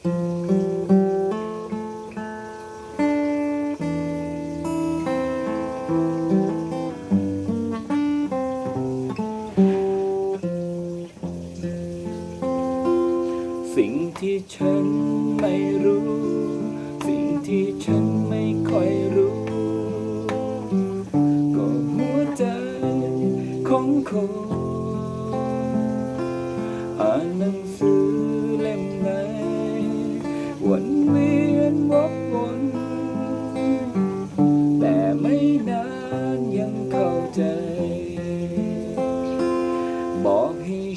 สิ่งที่ฉันไม่รู้ สิ่งที่ฉันไม่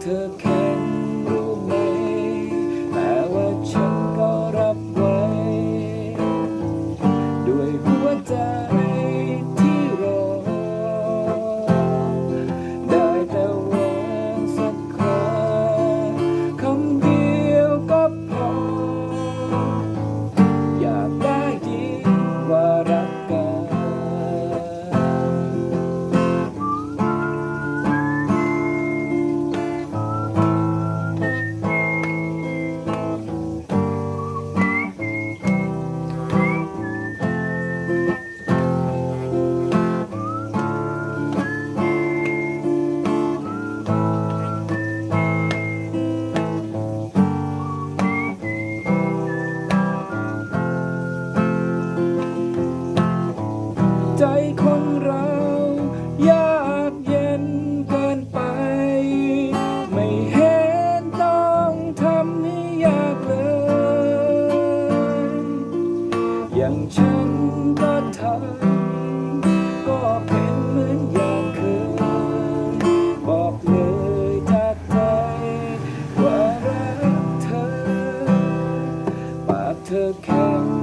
took care. ใจของเรา ยากเย็นเกินไป ไม่เห็นต้องทำให้ยากเลย อย่างฉันก็ทำก็เป็นเหมือนอย่างเคยบอกเลยจากใจว่ารักเธอปากเธอแข็ง